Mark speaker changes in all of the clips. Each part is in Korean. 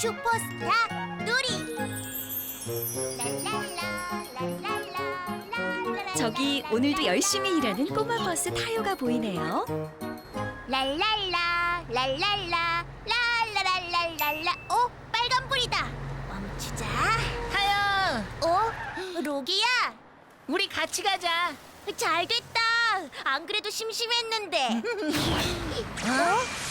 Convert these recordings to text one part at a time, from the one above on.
Speaker 1: 슈퍼스타 랄랄라 랄랄라
Speaker 2: 저기 오늘도 열심히 일하는 꼬마 버스 타요가 보이네요.
Speaker 1: 랄랄라 랄랄라 랄라랄랄랄라 어? 빨간불이다 멈추자
Speaker 3: 타요,
Speaker 1: 어? 로기야
Speaker 3: 우리 같이 가자.
Speaker 1: 잘됐다 안 그래도 심심했는데
Speaker 3: 어?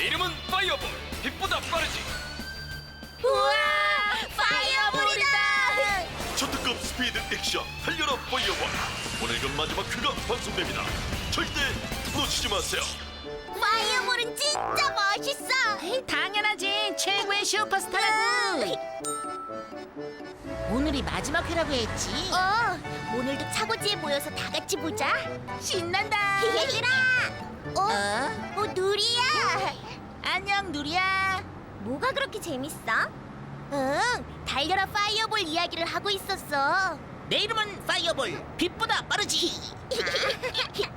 Speaker 4: 이름은 파이어볼. 빛보다 빠르지.
Speaker 1: 우와 파이어볼이다.
Speaker 4: 초특급 스피드 액션 달려라 파이어볼. 오늘금 마지막 그가 방송됩니다. 절대 놓치지 마세요.
Speaker 1: 파이어볼은 진짜 멋있어.
Speaker 3: 당연하지, 최고의 슈퍼스타라고. 오늘이 마지막 회라고 했지.
Speaker 1: 어 오늘도 차고지에 모여서 다 같이 보자.
Speaker 3: 신난다.
Speaker 1: 얘들아 어?
Speaker 3: 어?
Speaker 1: 어 누리야
Speaker 3: 안녕, 누리야.
Speaker 1: 뭐가 그렇게 재밌어? 응 달려라 파이어볼 이야기를 하고 있었어
Speaker 3: 내 이름은 파이어볼. 빛보다 빠르지.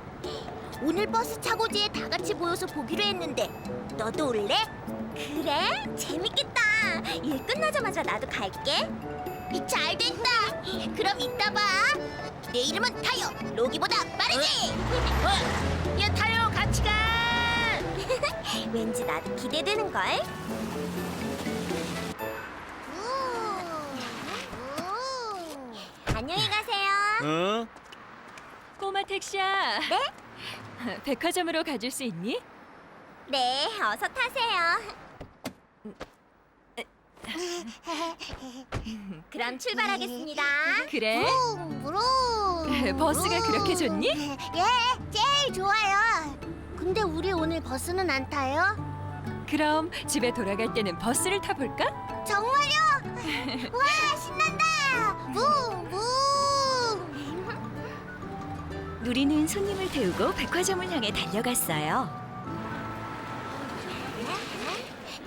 Speaker 1: 오늘 버스 차고지에 다 같이 모여서 보기로 했는데 너도 올래? 그래? 재밌겠다 일 끝나자마자 나도 갈게 잘 됐다 그럼 이따 봐 내 이름은 타요 로기보다 빠르지
Speaker 3: 어? 야, 타요, 같이 가.
Speaker 1: 왠지 나도 기대되는 걸 안녕히 가세요
Speaker 4: 어?
Speaker 2: 꼬마 택시야.
Speaker 1: 네?
Speaker 2: 백화점으로 가줄 수 있니?
Speaker 1: 네, 어서 타세요. 그럼 출발하겠습니다.
Speaker 2: 그래?
Speaker 1: 부릉,
Speaker 2: 버스가 그렇게 좋니?
Speaker 1: 예, 제일 좋아요. 근데 우리 오늘 버스는 안 타요?
Speaker 2: 그럼 집에 돌아갈 때는 버스를 타볼까?
Speaker 1: 정말요? 와, 신난다! 붕붕!
Speaker 2: 누리는 손님을 태우고 백화점을 향해 달려갔어요.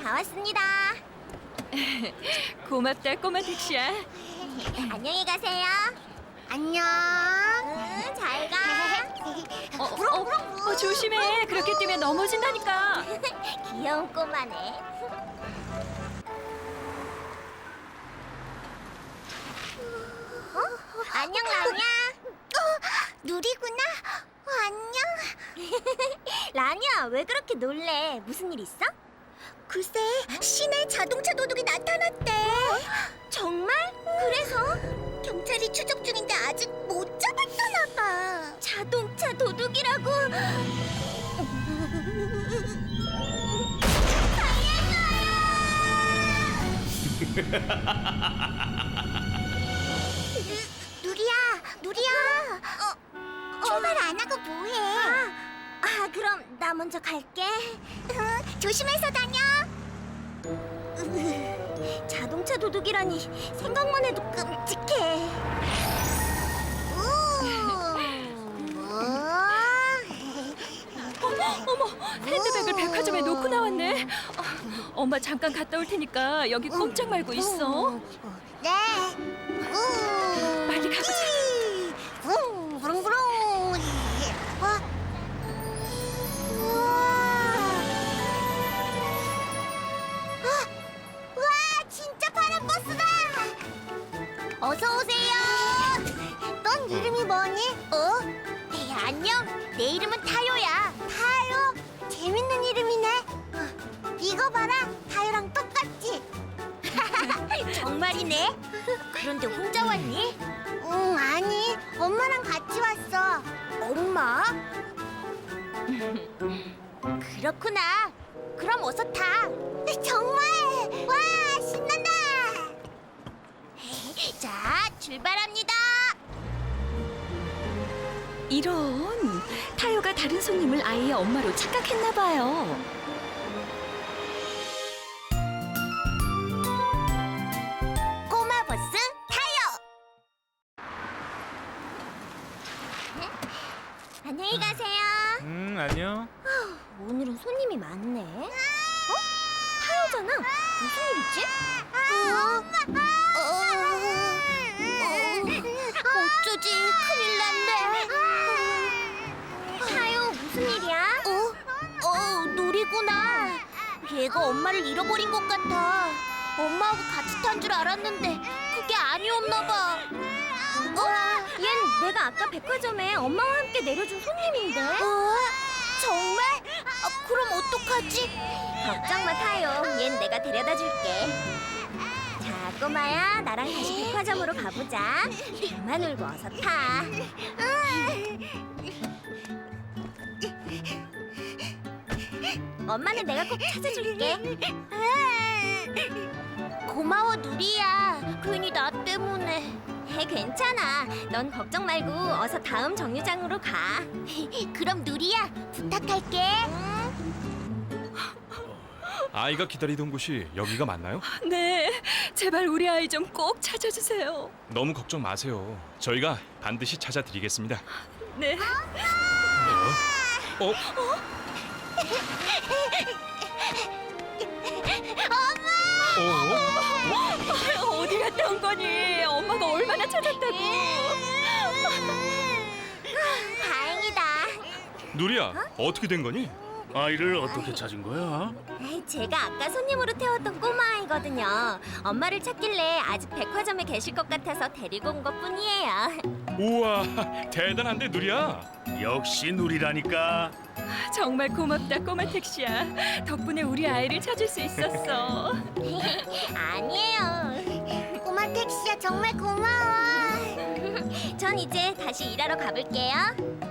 Speaker 1: 다 왔습니다.
Speaker 2: 고맙다 꼬마 택시야.
Speaker 1: 안녕히 가세요. 안녕.
Speaker 2: 조심해. 그렇게 뛰면 넘어진다니까.
Speaker 1: 귀여운 꼬마네. 어? 안녕 라냐. 어, 누리구나. 어, 안녕. 라냐, 왜 그렇게 놀래? 무슨 일 있어? 글쎄, 시내 자동차 도둑이 나타났대. 정말? 그래서? 경찰이 추적 중인데 아직 2차 도둑이라고. 누리야, 누리야. 어, 어. 출발 안 하고 뭐해? 아, 아, 그럼 나 먼저 갈게. 조심해서 다녀. 자동차 도둑이라니 생각만 해도 끔찍해.
Speaker 2: 어머, 핸드백을 백화점에 놓고 나왔네. 어, 엄마 잠깐 갔다 올 테니까 여기 꼼짝 말고 있어.
Speaker 1: 네. 우.
Speaker 2: 빨리 가보자.
Speaker 1: 붕, 부릉부릉. 와. 우와. 아, 와, 진짜 파란 버스다. 어서 오세요. 넌 이름이 뭐니? 어? 네, 안녕. 내 이름은 타요야. 타 이거 봐라. 타요랑 똑같지? 정말이네. 그런데 혼자 왔니? 응, 아니. 엄마랑 같이 왔어. 엄마? 그렇구나. 그럼 어서 타. 정말? 와, 신난다. 자, 출발합니다.
Speaker 2: 이런 타요가 다른 손님을 아이의 엄마로 착각했나 봐요.
Speaker 5: 음 안녕.
Speaker 1: 오늘은 손님이 많네. 어? 타요잖아. 무슨 일이지? 엄마. 어쩌지? 큰일 났네. 타요 무슨 일이야? 어? 어,
Speaker 5: 얘가 엄마를 잃어버린 것 같아. 엄마하고 같이 탄 줄 알았는데 그게 아니었나 봐. 어? 얜 내가 아까 백화점에 엄마와 함께 내려준 손님인데. 어? 정말? 아, 그럼 어떡하지? 걱정 마, 타요. 얜 내가 데려다 줄게. 자, 꼬마야, 나랑 다시 백화점으로 가보자. 그만 울고 어서 타. 엄마는 내가 꼭 찾아줄게. 고마워 누리야. 괜히 나 때문에. 괜찮아. 넌 걱정 말고 어서 다음 정류장으로 가. 그럼 누리야 부탁할게.
Speaker 6: 아이가 기다리던 곳이 여기가 맞나요?
Speaker 2: 네, 제발 우리 아이 좀 꼭 찾아주세요.
Speaker 6: 너무 걱정 마세요. 저희가 반드시 찾아드리겠습니다.
Speaker 2: 네.
Speaker 6: 어? 어?
Speaker 2: 어디 갔다 온 거니? 엄마가 얼마나 찾았다고?
Speaker 5: 다행이다.
Speaker 6: 누리야, 어 떻게 된 거니?
Speaker 7: 아이를 어떻게 찾은 거야?
Speaker 5: 제가 아까 손님으로 태웠던 꼬마 아이거든요. 엄마를 찾길래 아직 백화점에 계실 것 같아서 데리고 온 것뿐이에요.
Speaker 6: 우와, 대단한데 누리야.
Speaker 7: 역시 누리라니까.
Speaker 2: 정말 고맙다 꼬마 택시야. 덕분에 우리 아이를 찾을 수 있었어.
Speaker 5: 아니에요. 정말 고마워. 전 이제 다시 일하러 가볼게요.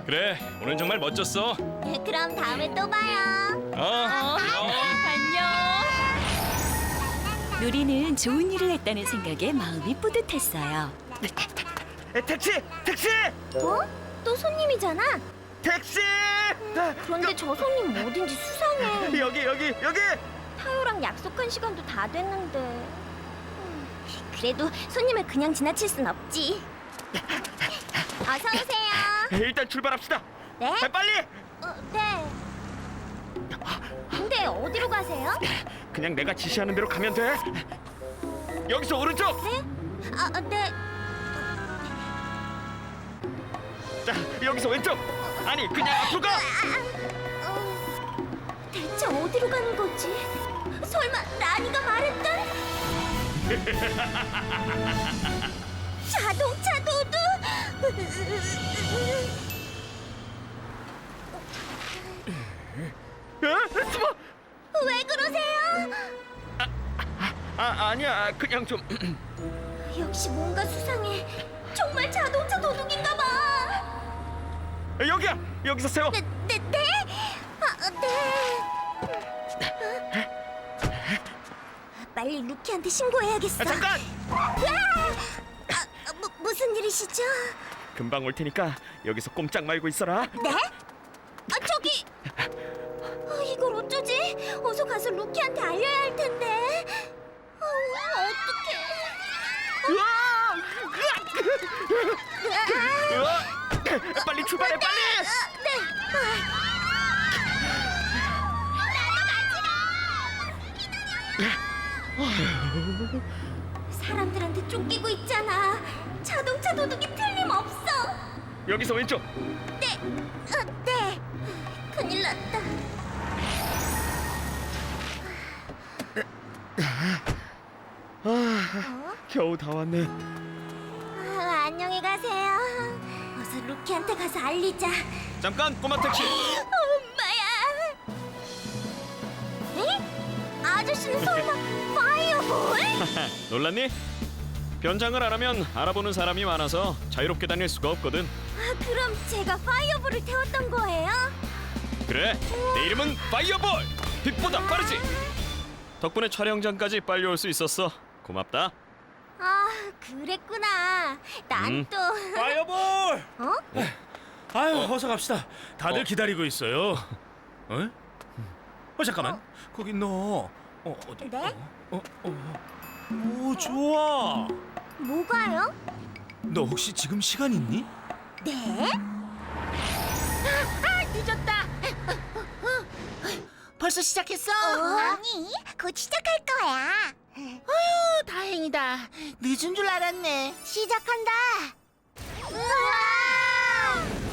Speaker 6: 그래, 오늘 정말 멋졌어.
Speaker 5: 그럼 다음에 또 봐요.
Speaker 6: 어,
Speaker 2: 어, 안녕.
Speaker 8: 누리는 좋은 일을 했다는 생각에 마음이 뿌듯했어요.
Speaker 9: 택시! 택시!
Speaker 5: 어? 또 손님이잖아.
Speaker 9: 택시! 아,
Speaker 5: 그런데 저 손님 어딘지 수상해.
Speaker 9: 여기 여기 여기!
Speaker 5: 타요랑 약속한 시간도 다 됐는데. 음, 그래도 손님을 그냥 지나칠 순 없지. 어서 오세요.
Speaker 9: 일단 출발합시다.
Speaker 5: 네?
Speaker 9: 아, 빨리!
Speaker 5: 어, 네. 근데 어디로 가세요?
Speaker 9: 그냥 내가 지시하는 대로 가면 돼. 여기서 오른쪽.
Speaker 5: 네? 아, 아, 네.
Speaker 9: 자, 여기서 왼쪽. 아니, 그냥 앞으로 가.
Speaker 5: 어, 대체 어디로 가는 거지? 설마 라니가 말했던 자동차 도둑?
Speaker 9: 어? 숨어.
Speaker 5: 왜 그러세요?
Speaker 9: 아, 아니야. 그냥 좀
Speaker 5: 역시 뭔가 수상해. 정말 자동차 도둑인가 봐.
Speaker 9: 여기야. 여기서 세워.
Speaker 5: 네, 네, 네? 아, 네. 빨리 루키한테 신고해야겠어.
Speaker 9: 아, 잠깐.
Speaker 5: 아, 아, 무, 무슨 일이시죠?
Speaker 9: 금방 올 테니까 여기서 꼼짝 말고 있어라.
Speaker 5: 네? 아 저기 아, 이걸 어쩌지? 어서 가서 루키한테 알려야 할 텐데. 아, 어떡해?
Speaker 9: 으아! 빨리 출발해, 빨리!
Speaker 5: 아, 네. 사람들한테 쫓기고 있잖아. 자동차 도둑이 틀림없어.
Speaker 9: 여기서 왼쪽.
Speaker 5: 네, 어, 네. 큰일 났다.
Speaker 9: 겨우 다 왔네.
Speaker 5: 아, 안녕히 가세요. 어서 루키한테 가서 알리자.
Speaker 6: 잠깐 꼬마 택시.
Speaker 5: 엄마야. 에? 아저씨는 설마?
Speaker 6: 놀랐니? 변장을 안 하면 알아보는 사람이 많아서 자유롭게 다닐 수가 없거든.
Speaker 5: 아, 그럼 제가 파이어볼을 태웠던 거예요?
Speaker 6: 그래, 내 이름은 파이어볼. 빛보다 빠르지. 덕분에 촬영장까지 빨리 올 수 있었어. 고맙다.
Speaker 5: 아, 그랬구나. 난
Speaker 6: 음.
Speaker 5: 또.
Speaker 7: 파이어볼!
Speaker 5: 어?
Speaker 7: 아유, 어서 갑시다. 다들
Speaker 6: 어.
Speaker 7: 기다리고 있어요. 어? 어 잠깐만. 거기 너. 어, 어디?
Speaker 5: 네?
Speaker 7: 어, 어, 어. 오, 좋아.
Speaker 5: 뭐가요?
Speaker 7: 너 혹시 지금 시간 있니?
Speaker 5: 네?
Speaker 3: 아, 늦었다. 벌써 시작했어?
Speaker 5: 아니, 곧 시작할 거야.
Speaker 3: 어, 다행이다. 늦은 줄 알았네.
Speaker 5: 시작한다. 우와!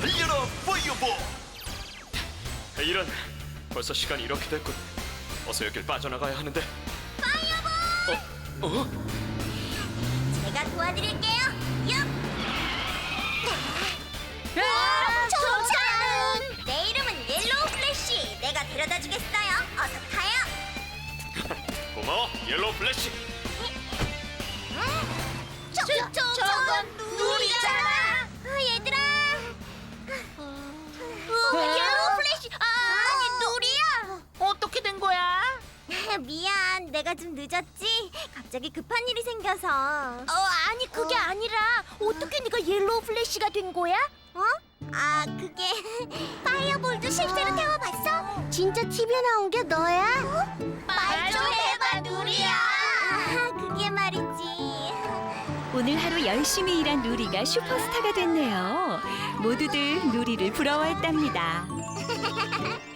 Speaker 4: 달려라 파이어볼!
Speaker 6: 이런 벌써 시간이 이렇게 됐군. 어서 여길 빠져나가야 하는데.
Speaker 5: 제가 도와드릴게요. 얍. 저차는 내 이름은 옐로우 플래시. 내가 데려다 주겠어요. 어서 타요.
Speaker 6: 고마워, 옐로우 플래시.
Speaker 5: 좀 늦었지. 갑자기 급한 일이 생겨서. 어, 아니 그게 아니라 어떻게 네가 옐로우 플래시가 된 거야? 어? 아, 그게 파이어볼도 실제로 태워봤어? 진짜 TV에 나온 게 너야? 말 좀 해봐, 누리야. 아, 그게 말이지.
Speaker 8: 오늘 하루 열심히 일한 누리가 슈퍼스타가 됐네요. 모두들 누리를 부러워했답니다.